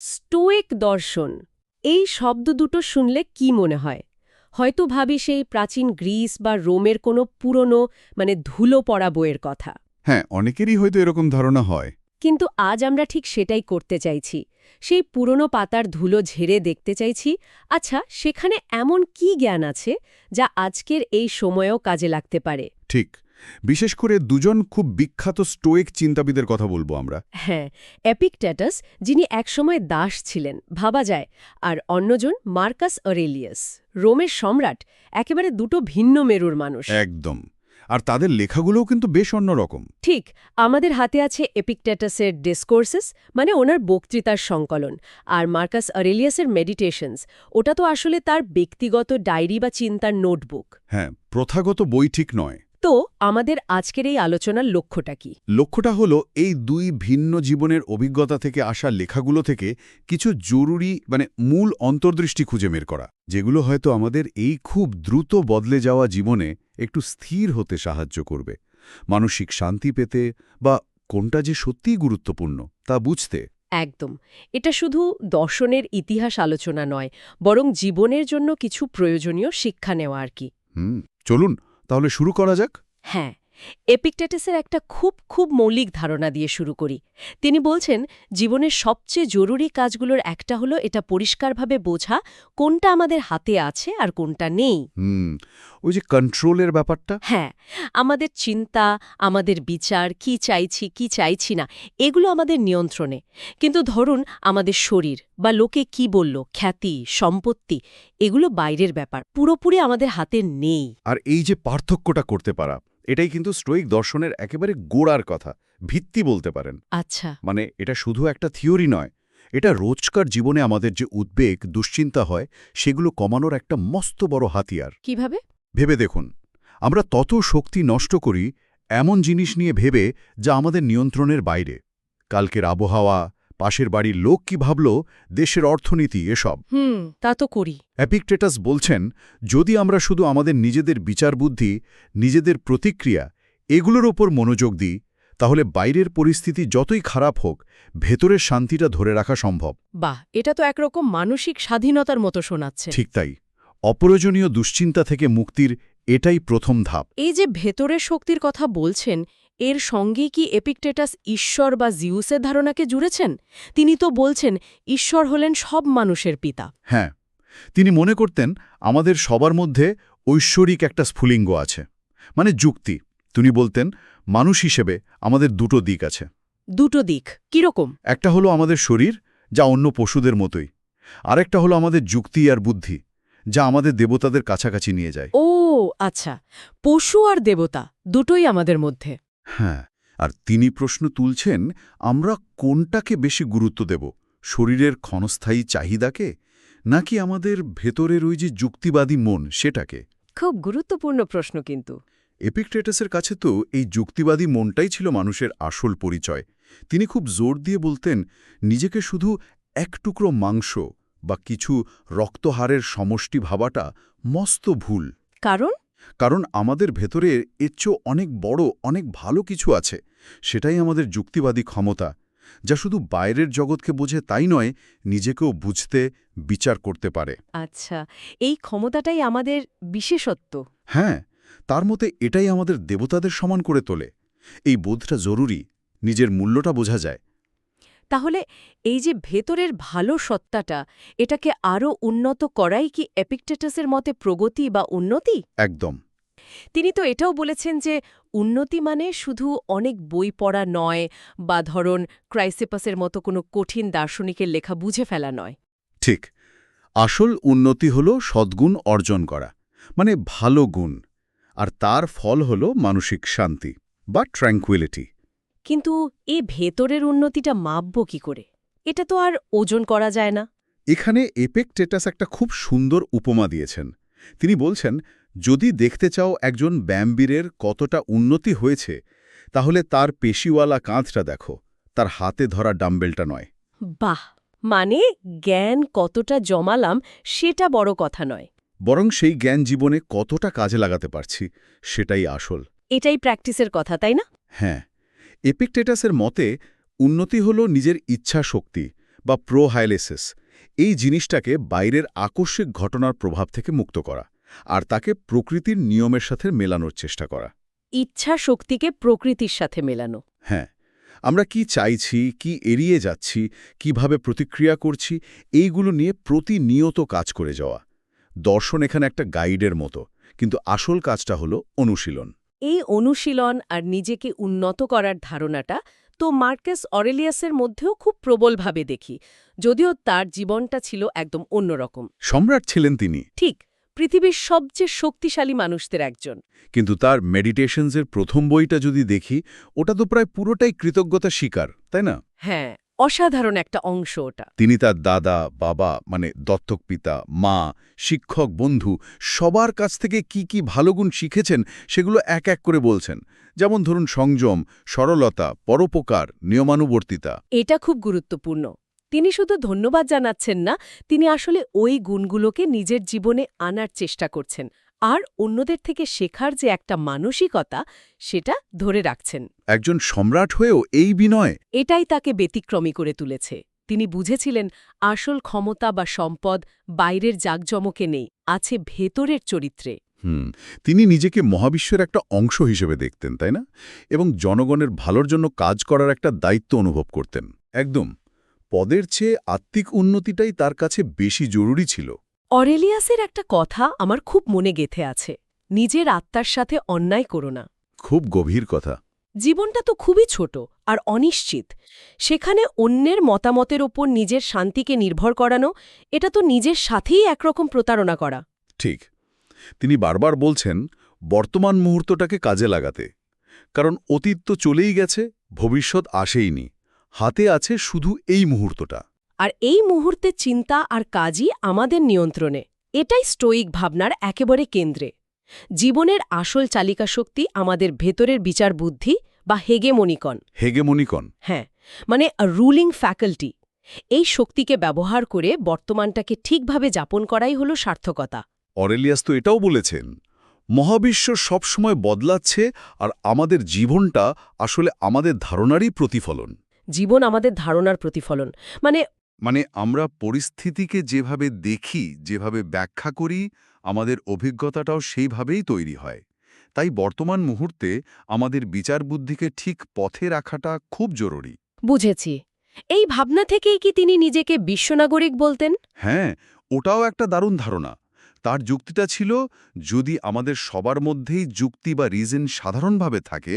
স্টোয়েক দর্শন। এই শব্দ দুটো শুনলে কি মনে হয়? হয়তো ভাবি সেই প্রাচীন গ্রিস বা রোমের কোনো পুরনো মানে ধুলো পড়া বইয়ের কথা। হ্যাঁ অনেকেরই হয়তো এরকম ধারণা হয়। কিন্তু আজ আমরা ঠিক সেটাই করতে চাইছি। সেই পুরনো পাতার ধুলো ঝেড়ে দেখতে চাইছি। আচ্ছা সেখানে এমন কি জ্ঞান আছে যা আজকের এই সময়েও কাজে লাগতে পারে? ঠিক বিশেষ করে দুজন খুব বিখ্যাত স্টোয়েক চিন্তাবিদের কথা বলব আমরা। হ্যাঁ এপিকট্যাটাস যিনি একসময় দাস ছিলেন ভাবা যায় আর অন্যজন মার্কাস অরেলিয়াস রোমের সম্রাট একেবারে দুটো ভিন্ন মেরুর মানুষ। একদম। আর তাদের লেখাগুলোও কিন্তু বেশ অন্যরকম। ঠিক আমাদের হাতে আছে এপিকট্যাটাসের ডিসকোর্সেস মানে ওনার বক্তৃতার সংকলন আর মার্কাস অরেলিয়াসের মেডিটেশনস ওটা তো আসলে তার ব্যক্তিগত ডায়েরি বা চিন্তার নোটবুক। হ্যাঁ প্রথাগত বই ঠিক নয়। তো আমাদের আজকের এই আলোচনার লক্ষ্যটা কি? লক্ষ্যটা হলো এই দুই ভিন্ন জীবনের অভিজ্ঞতা থেকে আসা লেখাগুলো থেকে কিছু জরুরি মানে মূল অন্তর্দৃষ্টি খুঁজে বের করা যেগুলো হয়তো আমাদের এই খুব দ্রুত বদলে যাওয়া জীবনে একটু স্থির হতে সাহায্য করবে। মানসিক শান্তি পেতে বা কোনটা যে সত্যিই গুরুত্বপূর্ণ তা বুঝতে। একদম। এটা শুধু দর্শনের ইতিহাস আলোচনা নয় বরং জীবনের জন্য কিছু প্রয়োজনীয় শিক্ষা নেওয়া আর কি। হুম চলুন তাহলে শুরু করা যাক? হ্যাঁ। এপিকটেটাসের একটা খুব খুব মৌলিক ধারণা দিয়ে শুরু করি। তিনি বলছেন জীবনের সবচেয়ে জরুরি কাজগুলোর একটা হলো এটা পরিষ্কারভাবে বোঝা কোনটা আমাদের হাতে আছে আর কোনটা নেই। হুম ওই যে কন্ট্রোলের ব্যাপারটা? হ্যাঁ আমাদের চিন্তা আমাদের বিচার কি চাইছি কি চাইছি না এগুলো আমাদের নিয়ন্ত্রণে। কিন্তু ধরুন আমাদের শরীর বা লোকে কি বলল খ্যাতি সম্পত্তি এগুলো বাইরের ব্যাপার পুরোপুরি আমাদের হাতে নেই। আর এই যে পার্থক্যটা করতে পারা এটাই কিন্তু স্টোইক দর্শনের একেবারে গোড়ার কথা ভিত্তি বলতে পারেন। আচ্ছা। মানে এটা শুধু একটা থিওরি নয় এটা রোজকার জীবনে আমাদের যে উদ্বেগ দুশ্চিন্তা হয় সেগুলো কমানোর একটা মস্ত বড় হাতিয়ার। কীভাবে? ভেবে দেখুন আমরা তত শক্তি নষ্ট করি এমন জিনিস নিয়ে ভেবে যা আমাদের নিয়ন্ত্রণের বাইরে। কালকের আবহাওয়া পাশের বাড়ির লোক কি ভাবল দেশের অর্থনীতি এসব? হুম তা তো করি। অ্যাপিকটেটাস বলছেন যদি আমরা শুধু আমাদের নিজেদের বিচার বুদ্ধি নিজেদের প্রতিক্রিয়া এগুলোর ওপর মনোযোগ দিই তাহলে বাইরের পরিস্থিতি যতই খারাপ হোক ভেতরের শান্তিটা ধরে রাখা সম্ভব। বাহ এটা তো একরকম মানসিক স্বাধীনতার মতো শোনাচ্ছে। ঠিক তাই। অপ্রয়োজনীয় দুশ্চিন্তা থেকে মুক্তির এটাই প্রথম ধাপ। এই যে ভেতরের শক্তির কথা বলছেন এর সঙ্গে কি এপিকটেটাস ঈশ্বর বা জিউসের ধারণাকে জুড়েছেন? তিনি তো বলছেন ঈশ্বর হলেন সব মানুষের পিতা। হ্যাঁ তিনি মনে করতেন আমাদের সবার মধ্যে ঐশ্বরিক একটা স্ফুলিঙ্গ আছে মানে যুক্তি। তিনি বলতেন মানুষ হিসেবে আমাদের দুটো দিক আছে। দুটো দিক কীরকম? একটা হলো আমাদের শরীর যা অন্য পশুদের মতোই। আরেকটা হলো আমাদের যুক্তি আর বুদ্ধি যা আমাদের দেবতাদের কাছাকাছি নিয়ে যায়। ও আচ্ছা। পশু আর দেবতা দুটোই আমাদের মধ্যে। হ্যাঁ আর তিনি প্রশ্ন তুলছেন আমরা কোনটাকে বেশি গুরুত্ব দেব শরীরের ক্ষণস্থায়ী চাহিদাকে নাকি আমাদের ভেতরের ওই যে যুক্তিবাদী মন সেটাকে? খুব গুরুত্বপূর্ণ প্রশ্ন কিন্তু। এপিকটেটাসের কাছে তো এই যুক্তিবাদী মনটাই ছিল মানুষের আসল পরিচয়। তিনি খুব জোর দিয়ে বলতেন নিজেকে শুধু এক টুকরো মাংস বা কিছু রক্তহারের সমষ্টি ভাবাটা মস্ত ভুল। কারণ? কারণ আমাদের ভেতরে এর চেয়েও অনেক বড় অনেক ভালো কিছু আছে। সেটাই আমাদের যুক্তিবাদী ক্ষমতা যা শুধু বাইরের জগৎকে বোঝে তাই নয় নিজেকেও বুঝতে বিচার করতে পারে। আচ্ছা এই ক্ষমতাটাই আমাদের বিশেষত্ব। হ্যাঁ তার মতে এটাই আমাদের দেবতাদের সমান করে তোলে। এই বোধটা জরুরি নিজের মূল্যটা বোঝা যায়। তাহলে এই যে ভেতরের ভালো সত্তাটা এটাকে আরও উন্নত করাই কি এপিকটেটাসের মতে প্রগতি বা উন্নতি? একদম। তিনি তো এটাও বলেছেন যে উন্নতি মানে শুধু অনেক বই পড়া নয় বা ধরন ক্রাইসেপাসের মতো কোনো কঠিন দার্শনিকের লেখা বুঝে ফেলা নয়। ঠিক। আসল উন্নতি হল সদ্গুণ অর্জন করা মানে ভালো গুণ আর তার ফল হল মানসিক শান্তি বা ট্র্যাঙ্কুইলিটি। কিন্তু এ ভেতরের উন্নতিটা মাপব কি করে? এটা তো আর ওজন করা যায় না। এখানে এপেকটেটাস একটা খুব সুন্দর উপমা দিয়েছেন। তিনি বলছেন যদি দেখতে চাও একজন ব্যায়ামবীরের কতটা উন্নতি হয়েছে তাহলে তার পেশিওয়ালা কাঁধটা দেখো। তার হাতে ধরা ডাম্বেলটা নয়। বাহ! মানে জ্ঞান কতটা জমালাম সেটা বড় কথা নয়। বরং সেই জ্ঞান জীবনে কতটা কাজে লাগাতে পারছি সেটাই আসল। এটাই প্র্যাকটিসের কথা তাই না? হ্যাঁ। এপিকটেটাসের মতে উন্নতি হল নিজের ইচ্ছা শক্তি বা প্রোহাইলেসিস। এই জিনিসটাকে বাইরের আকস্মিক ঘটনার প্রভাব থেকে মুক্ত করা আর তাকে প্রকৃতির নিয়মের সাথে মেলানোর চেষ্টা করা। ইচ্ছা শক্তিকে প্রকৃতির সাথে মেলানো। হ্যাঁ আমরা কি চাইছি কি এড়িয়ে যাচ্ছি কীভাবে প্রতিক্রিয়া করছি এইগুলো নিয়ে প্রতিনিয়ত কাজ করে যাওয়া। দর্শন এখানে একটা গাইডের মতো কিন্তু আসল কাজটা হলো অনুশীলন। এই অনুশীলন আর নিজেকে উন্নত করার ধারণাটা তো মার্কাস অরেলিয়াসের মধ্যেও খুব প্রবলভাবে দেখি যদিও তার জীবনটা ছিল একদম অন্যরকম। সম্রাট ছিলেন তিনি। ঠিক পৃথিবীর সবচেয়ে শক্তিশালী মানুষদের একজন। কিন্তু তার মেডিটেশনসের প্রথম বইটা যদি দেখি ওটা তো প্রায় পুরোটাই কৃতজ্ঞতা স্বীকার তাই না? হ্যাঁ অসাধারণ একটা অংশ ওটা। তিনি তার দাদা বাবা মানে দত্তক পিতা মা শিক্ষক বন্ধু সবার কাছ থেকে কি কি ভালো গুণ শিখেছেন সেগুলো এক এক করে বলছেন। যেমন ধরুন সংযম সরলতা পরোপকার নিয়মানুবর্তিতা। এটা খুব গুরুত্বপূর্ণ। তিনি শুধু ধন্যবাদ জানাচ্ছেন না তিনি আসলে ওই গুণগুলোকে নিজের জীবনে আনার চেষ্টা করছেন। আর অন্যদের থেকে শেখার যে একটা মানসিকতা সেটা ধরে রাখছেন। একজন সম্রাট হয়েও এই বিনয়। এটাই তাকে ব্যতিক্রমী করে তুলেছে। তিনি বুঝেছিলেন আসল ক্ষমতা বা সম্পদ বাইরের জাকজমকে নেই আছে ভেতরের চরিত্রে। হুম তিনি নিজেকে মহাবিশ্বের একটা অংশ হিসেবে দেখতেন তাই না? এবং জনগণের ভালোর জন্য কাজ করার একটা দায়িত্ব অনুভব করতেন। একদম পদের চেয়ে আত্মিক উন্নতিটাই তার কাছে বেশি জরুরি ছিল। অরেলিয়াসের একটা কথা আমার খুব মনে গেথে আছে। নিজের আত্মার সাথে অন্যায় করো না। খুব গভীর কথা। জীবনটা তো খুবই ছোট আর অনিশ্চিত। সেখানে অন্যের মতামতের ওপর নিজের শান্তিকে নির্ভর করানো এটা তো নিজের সাথেই একরকম প্রতারণা করা। ঠিক। তিনি বারবার বলছেন বর্তমান মুহূর্তটাকে কাজে লাগাতে। কারণ অতীত তো চলেই গেছে ভবিষ্যৎ আসেইনি। হাতে আছে শুধু এই মুহূর্তটা। আর এই মুহূর্তে চিন্তা আর কাজই আমাদের নিয়ন্ত্রণে। এটাই স্টোয়িক ভাবনার একেবারে কেন্দ্রে। জীবনের আসল চালিকা শক্তি আমাদের ভেতরের বিচার বুদ্ধি বা হেগেমনিকন। হেগেমনিকন? হ্যাঁ মানে রুলিং ফ্যাকাল্টি। এই শক্তিকে ব্যবহার করে বর্তমানটাকে ঠিকভাবে যাপন করাই হল সার্থকতা। অরেলিয়াস তো এটাও বলেছেন মহাবিশ্ব সবসময় বদলাচ্ছে আর আমাদের জীবনটা আসলে আমাদের ধারণারই প্রতিফলন। জীবন আমাদের ধারণার প্রতিফলন। মানে মানে আমরা পরিস্থিতিকে যেভাবে দেখি যেভাবে ব্যাখ্যা করি আমাদের অভিজ্ঞতাটাও সেইভাবেই তৈরি হয়। তাই বর্তমান মুহূর্তে আমাদের বিচার বুদ্ধিকে ঠিক পথে রাখাটা খুব জরুরি। বুঝেছি। এই ভাবনা থেকেই কি তিনি নিজেকে বিশ্বনাগরিক বলতেন? হ্যাঁ ওটাও একটা দারুণ ধারণা। তার যুক্তিটা ছিল যদি আমাদের সবার মধ্যেই যুক্তি বা রিজন সাধারণভাবে থাকে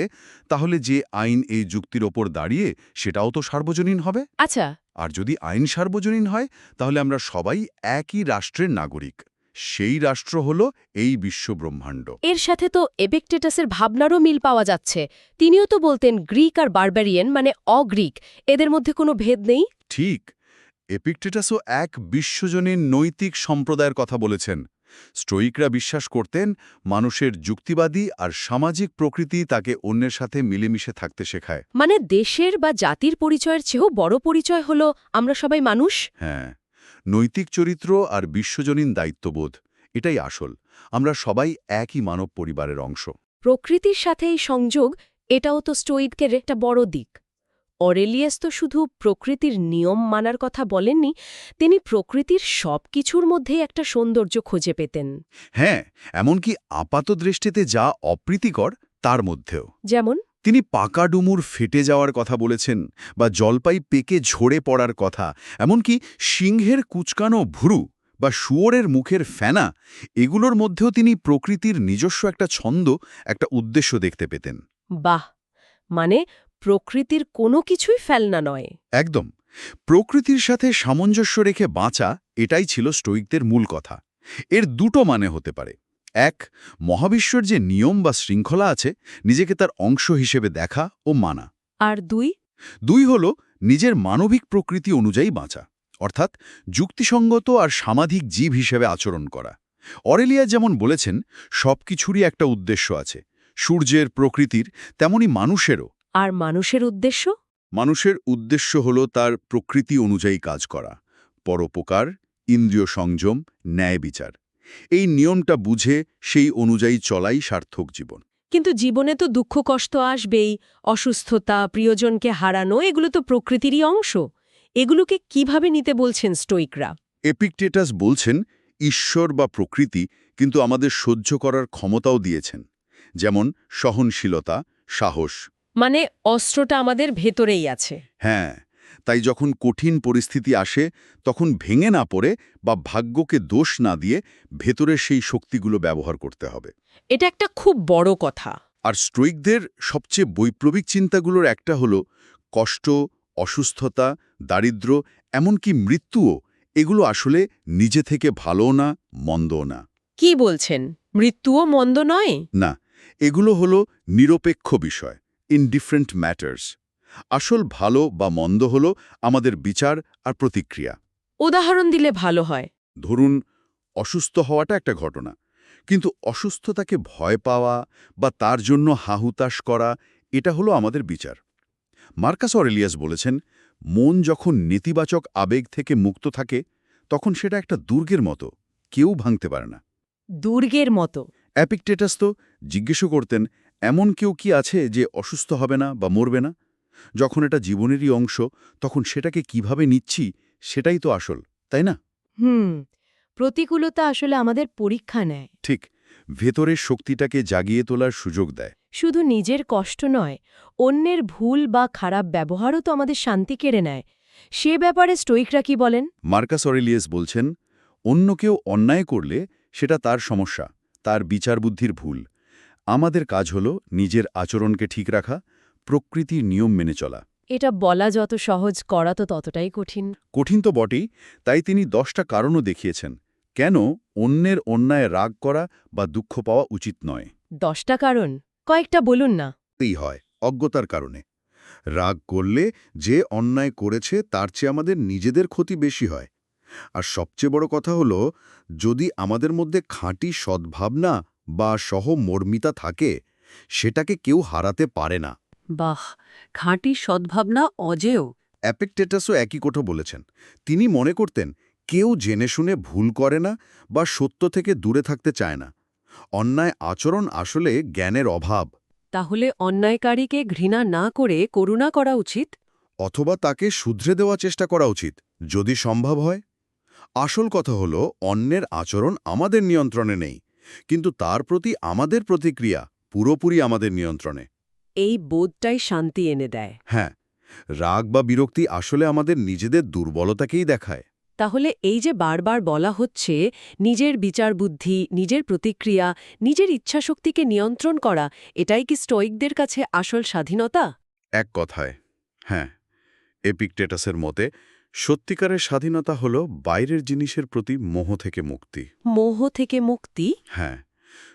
তাহলে যে আইন এই যুক্তির ওপর দাঁড়িয়ে সেটাও তো সার্বজনীন হবে। আচ্ছা। আর যদি আইন সার্বজনীন হয় তাহলে আমরা সবাই একই রাষ্ট্রের নাগরিক। সেই রাষ্ট্র হল এই বিশ্বব্রহ্মাণ্ড। এর সাথে তো এবেকটেটাসের ভাবনারও মিল পাওয়া যাচ্ছে। তিনিও তো বলতেন গ্রিক আর বারবারিয়ান মানে অগ্রিক। এদের মধ্যে কোনো ভেদ নেই? ঠিক। এপিকটেটাসও এক বিশ্বজনীন নৈতিক সম্প্রদায়ের কথা বলেছেন। স্টোইকরা বিশ্বাস করতেন মানুষের যুক্তিবাদী আর সামাজিক প্রকৃতি তাকে অন্যের সাথে মিলেমিশে থাকতে শেখায়। মানে দেশের বা জাতির পরিচয়ের চেয়েও বড় পরিচয় হলো আমরা সবাই মানুষ? হ্যাঁ নৈতিক চরিত্র আর বিশ্বজনীন দায়িত্ববোধ এটাই আসল। আমরা সবাই একই মানব পরিবারের অংশ। প্রকৃতির সাথে এই সংযোগ এটাও তো স্টোইডকের একটা বড় দিক। অরেলিয়াস তো শুধু প্রকৃতির নিয়ম মানার কথা বলেননি তিনি প্রকৃতির সব কিছুর মধ্যেই একটা সৌন্দর্য খুঁজে পেতেন। হ্যাঁ এমনকি আপাত দৃষ্টিতে যা অপ্রীতিকর তার মধ্যেও। যেমন? তিনি পাকা ডুমুর ফেটে যাওয়ার কথা বলেছেন বা জলপাই পেকে ঝরে পড়ার কথা এমনকি সিংহের কুচকানো ভুরু বা শুয়োরের মুখের ফেনা এগুলোর মধ্যেও তিনি প্রকৃতির নিজস্ব একটা ছন্দ একটা উদ্দেশ্য দেখতে পেতেন। বাহ! মানে প্রকৃতির কোনো কিছুই ফেলনা নয়। একদম। প্রকৃতির সাথে সামঞ্জস্য রেখে বাঁচা এটাই ছিল স্টোইকদের মূল কথা। এর দুটো মানে হতে পারে। এক মহাবিশ্বর যে নিয়ম বা শৃঙ্খলা আছে নিজেকে তার অংশ হিসেবে দেখা ও মানা। আর দুই? দুই হল নিজের মানবিক প্রকৃতি অনুযায়ী বাঁচা অর্থাৎ যুক্তিসঙ্গত আর সামাধিক জীব হিসেবে আচরণ করা। অরেলিয়া যেমন বলেছেন সবকিছুরই একটা উদ্দেশ্য আছে। সূর্যের প্রকৃতির তেমনি মানুষেরও। আর মানুষের উদ্দেশ্য? মানুষের উদ্দেশ্য হল তার প্রকৃতি অনুযায়ী কাজ করা পরোপকার ইন্দ্রিয় সংযম ন্যায় বিচার। এই নিয়মটা বুঝে সেই অনুযায়ী চলাই সার্থক জীবন। কিন্তু জীবনে তো দুঃখ কষ্ট আসবেই অসুস্থতা প্রিয়জনকে হারানো এগুলো তো প্রকৃতিরই অংশ। এগুলোকে কীভাবে নিতে বলছেন স্টোইকরা? এপিকটেটাস বলছেন ঈশ্বর বা প্রকৃতি কিন্তু আমাদের সহ্য করার ক্ষমতাও দিয়েছেন। যেমন সহনশীলতা সাহস মানে অস্ত্রটা আমাদের ভেতরেই আছে। হ্যাঁ তাই যখন কঠিন পরিস্থিতি আসে তখন ভেঙে না পড়ে বা ভাগ্যকে দোষ না দিয়ে ভেতরের সেই শক্তিগুলো ব্যবহার করতে হবে। এটা একটা খুব বড় কথা। আর স্ট্রোইকদের সবচেয়ে বৈপ্লবিক চিন্তাগুলোর একটা হলো কষ্ট অসুস্থতা দারিদ্র এমনকি মৃত্যুও এগুলো আসলে নিজে থেকে ভালোও না মন্দও না। কি বলছেন? মৃত্যুও মন্দ নয়? না এগুলো হলো নিরপেক্ষ বিষয়। ইনডিফারেন্ট ম্যাটার্স আসল ভালো বা মন্দ হল আমাদের বিচার আর প্রতিক্রিয়া। উদাহরণ দিলে ভালো হয়। ধরুন অসুস্থ হওয়াটা একটা ঘটনা কিন্তু অসুস্থতাকে ভয় পাওয়া বা তার জন্য হাহুতাশ করা এটা হলো আমাদের বিচার। মার্কাস অরেলিয়াস বলেছেন মন যখন নেতিবাচক আবেগ থেকে মুক্ত থাকে তখন সেটা একটা দুর্গের মতো কেউ ভাঙতে পারে না। দুর্গের মতো। অ্যাপিকটেটাস তো জিজ্ঞেসও করতেন এমন কেউ কি আছে যে অসুস্থ হবে না বা মরবে না? যখন এটা জীবনেরই অংশ তখন সেটাকে কীভাবে নিচ্ছি সেটাই তো আসল তাই না? হুম প্রতিকূলতা আসলে আমাদের পরীক্ষা নেয়। ঠিক ভেতরের শক্তিটাকে জাগিয়ে তোলার সুযোগ দেয়। শুধু নিজের কষ্ট নয় অন্যের ভুল বা খারাপ ব্যবহারও তো আমাদের শান্তি কেড়ে নেয়। সে ব্যাপারে স্টোইকরা কি বলেন? মার্কাস অরেলিয়াস বলছেন অন্য কেউ অন্যায় করলে সেটা তার সমস্যা তার বিচার বুদ্ধির ভুল। আমাদের কাজ হল নিজের আচরণকে ঠিক রাখা প্রকৃতির নিয়ম মেনে চলা। এটা বলা যত সহজ করা তো ততটাই কঠিন। কঠিন তো বটেই তাই তিনি দশটা কারণও দেখিয়েছেন। কেন অন্যের অন্যায় রাগ করা বা দুঃখ পাওয়া উচিত নয়? দশটা কারণ? কয়েকটা বলুন না। এই হয় অজ্ঞতার কারণে। রাগ করলে যে অন্যায় করেছে তার চেয়ে আমাদের নিজেদের ক্ষতি বেশি হয়। আর সবচেয়ে বড় কথা হলো যদি আমাদের মধ্যে খাঁটি সদ্ভাবনা বা সহমর্মিতা থাকে সেটাকে কেউ হারাতে পারে না। বাহ খাঁটি সদ্ভাবনা অজেয়। অ্যাপেকটেটাসও একই কথা বলেছেন। তিনি মনে করতেন কেউ জেনে শুনে ভুল করে না বা সত্য থেকে দূরে থাকতে চায় না। অন্যায় আচরণ আসলে জ্ঞানের অভাব। তাহলে অন্যায়কারীকে ঘৃণা না করে করুণা করা উচিত? অথবা তাকে শুধরে দেওয়া চেষ্টা করা উচিত যদি সম্ভব হয়। আসল কথা হলো অন্যের আচরণ আমাদের নিয়ন্ত্রণে নেই। কিন্তু তার প্রতি আমাদের প্রতিক্রিয়া পুরোপুরি আমাদের নিয়ন্ত্রণে। এই বোধটাই শান্তি এনে দেয়। হ্যাঁ রাগ বা বিরক্তি আসলে আমাদের নিজেদের দুর্বলতাকেই দেখায়। তাহলে এই যে বারবার বলা হচ্ছে নিজের বিচার বুদ্ধি নিজের প্রতিক্রিয়া নিজের ইচ্ছাশক্তিকে নিয়ন্ত্রণ করা এটাই কি স্টোইকদের কাছে আসল স্বাধীনতা? এক কথায় হ্যাঁ এপিকটেটাসের মতে সত্যিকারের স্বাধীনতা হল বাইরের জিনিসের প্রতি মোহ থেকে মুক্তি। মোহ থেকে মুক্তি? হ্যাঁ।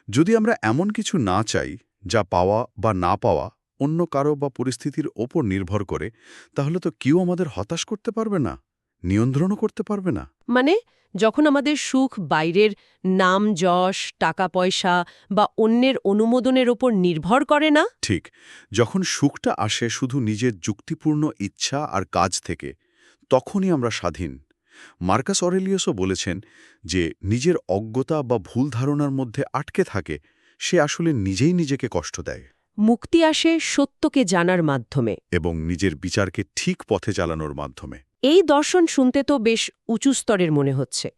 যদি আমরা এমন কিছু না চাই যা পাওয়া বা না পাওয়া অন্য কারও বা পরিস্থিতির ওপর নির্ভর করে তাহলে তো কেউ আমাদের হতাশ করতে পারবে না নিয়ন্ত্রণও করতে পারবে না। মানে যখন আমাদের সুখ বাইরের নাম যশ টাকা পয়সা বা অন্যের অনুমোদনের ওপর নির্ভর করে না? ঠিক যখন সুখটা আসে শুধু নিজের যুক্তিপূর্ণ ইচ্ছা আর কাজ থেকে তখনই আমরা স্বাধীন। মার্কাস অরেলিয়াসও বলেছেন যে নিজের অজ্ঞতা বা ভুল ধারণার মধ্যে আটকে থাকে সে আসলে নিজেই নিজেকে কষ্ট দেয়। মুক্তি আসে সত্যকে জানার মাধ্যমে। এবং নিজের বিচারকে ঠিক পথে চালানোর মাধ্যমে। এই দর্শন শুনতে তো বেশ উঁচু স্তরের মনে হচ্ছে।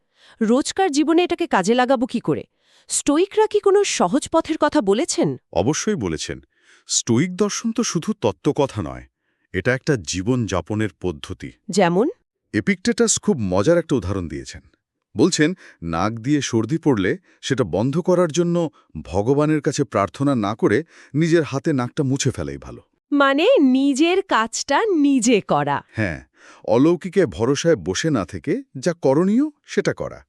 রোজকার জীবনে এটাকে কাজে লাগাবো কি করে? স্টোইকরা কি কোনো সহজ পথের কথা বলেছেন? অবশ্যই বলেছেন। স্টোইক দর্শন তো শুধু তত্ত্বকথা নয় এটা একটা জীবন যাপনের পদ্ধতি। যেমন? এপিকটেটাস খুব মজার একটা উদাহরণ দিয়েছেন। বলছেন নাক দিয়ে সর্দি পড়লে সেটা বন্ধ করার জন্য ভগবানের কাছে প্রার্থনা না করে নিজের হাতে নাকটা মুছে ফেলাই ভালো। মানে নিজের কাজটা নিজে করা। হ্যাঁ অলৌকিকে ভরসায় বসে না থেকে যা করণীয় সেটা করা।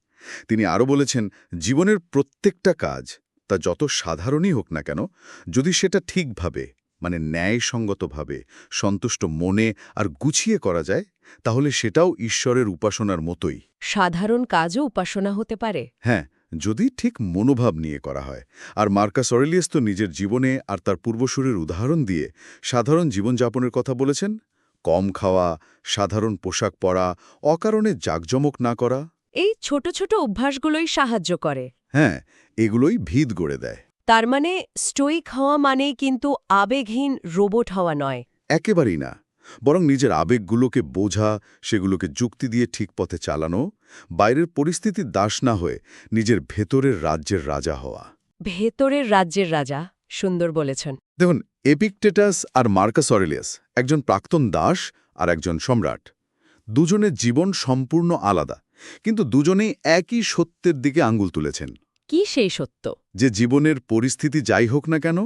তিনি আরও বলেছেন জীবনের প্রত্যেকটা কাজ তা যত সাধারণই হোক না কেন যদি সেটা ঠিকভাবে মানে ন্যায়সঙ্গতভাবে সন্তুষ্ট মনে আর গুছিয়ে করা যায় তাহলে সেটাও ঈশ্বরের উপাসনার মতোই। সাধারণ কাজও উপাসনা হতে পারে। হ্যাঁ যদি ঠিক মনোভাব নিয়ে করা হয়। আর মার্কাস অরেলিয়াস তো নিজের জীবনে আর তার পূর্বসূরের উদাহরণ দিয়ে সাধারণ জীবনযাপনের কথা বলেছেন কম খাওয়া সাধারণ পোশাক পরা অকারণে জাকজমক না করা। এই ছোট ছোট অভ্যাসগুলোই সাহায্য করে। হ্যাঁ এগুলোই ভিত গড়ে দেয়। তার মানে স্টোইক হওয়া মানে কিন্তু আবেগহীন রোবট হওয়া নয়। একেবারেই না। বরং নিজের আবেগগুলোকে বোঝা সেগুলোকে যুক্তি দিয়ে ঠিক পথে চালানো বাইরের পরিস্থিতির দাস না হয়ে নিজের ভেতরের রাজ্যের রাজা হওয়া। ভেতরের রাজ্যের রাজা সুন্দর বলেছেন। দেখুন এপিকটেটাস আর মার্কাস অরেলিয়াস একজন প্রাক্তন দাস আর একজন সম্রাট। দুজনের জীবন সম্পূর্ণ আলাদা কিন্তু দুজনেই একই সত্যের দিকে আঙ্গুল তুলেছেন। কি সেই সত্য? যে জীবনের পরিস্থিতি যাই হোক না কেন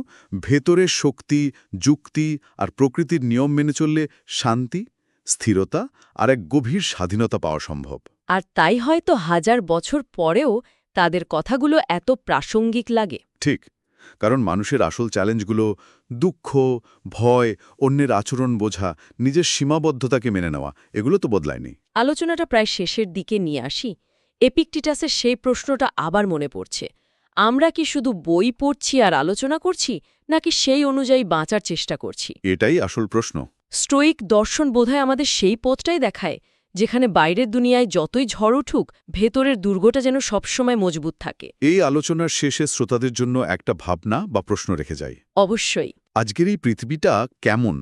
ভেতরের শক্তি যুক্তি আর প্রকৃতির নিয়ম মেনে চললে শান্তি স্থিরতা আর এক গভীর স্বাধীনতা পাওয়া সম্ভব। আর তাই হয়তো হাজার বছর পরেও তাদের কথাগুলো এত প্রাসঙ্গিক লাগে। ঠিক কারণ মানুষের আসল চ্যালেঞ্জগুলো দুঃখ ভয় অন্যের আচরণ বোঝা নিজের সীমাবদ্ধতাকে মেনে নেওয়া এগুলো তো বদলায়নি। আলোচনাটা প্রায় শেষের দিকে নিয়ে আসি। এপিকটিটাসের সেই প্রশ্নটা আবার মনে পড়ছে। আমরা কি শুধু বই পড়ছি আর আলোচনা করছি নাকি সেই অনুযায়ী বাঁচার চেষ্টা করছি? এটাই আসল প্রশ্ন। স্টোইক দর্শন বোধহয় আমাদের সেই পথটাই দেখায় যেখানে বাইরের দুনিয়ায় যতই ঝড় উঠুক ভেতরের দুর্গটা যেন সবসময় মজবুত থাকে। এই আলোচনার শেষে শ্রোতাদের জন্য একটা ভাবনা বা প্রশ্ন রেখে যাই। অবশ্যই। আজকের এই পৃথিবীটা কেমন?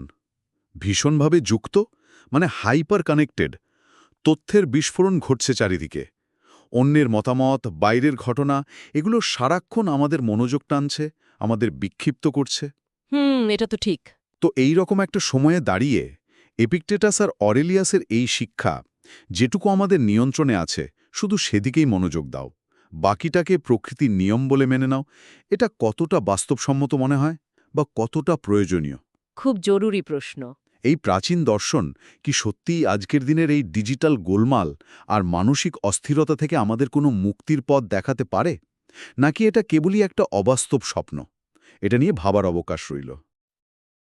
ভীষণভাবে যুক্ত? মানে হাইপার কানেক্টেড? তথ্যের বিস্ফোরণ ঘটছে চারিদিকে। অন্যের মতামত বাইরের ঘটনা এগুলো সারাক্ষণ আমাদের মনোযোগ টানছে আমাদের বিক্ষিপ্ত করছে। হুম এটা তো ঠিক। তো এই রকম একটা সময়ে দাঁড়িয়ে এপিকটেটাস আর অরেলিয়াসের এই শিক্ষা যেটুকু আমাদের নিয়ন্ত্রণে আছে শুধু সেদিকেই মনোযোগ দাও। বাকিটাকে প্রকৃতির নিয়ম বলে মেনে নাও। এটা কতটা বাস্তবসম্মত মনে হয় বা কতটা প্রয়োজনীয়? খুব জরুরি প্রশ্ন। এই প্রাচীন দর্শন কি সত্যিই আজকের দিনের এই ডিজিটাল গোলমাল আর মানসিক অস্থিরতা থেকে আমাদের কোনো মুক্তির পথ দেখাতে পারে? নাকি এটা কেবলই একটা অবাস্তব স্বপ্ন? এটা নিয়ে ভাবার অবকাশ রইল।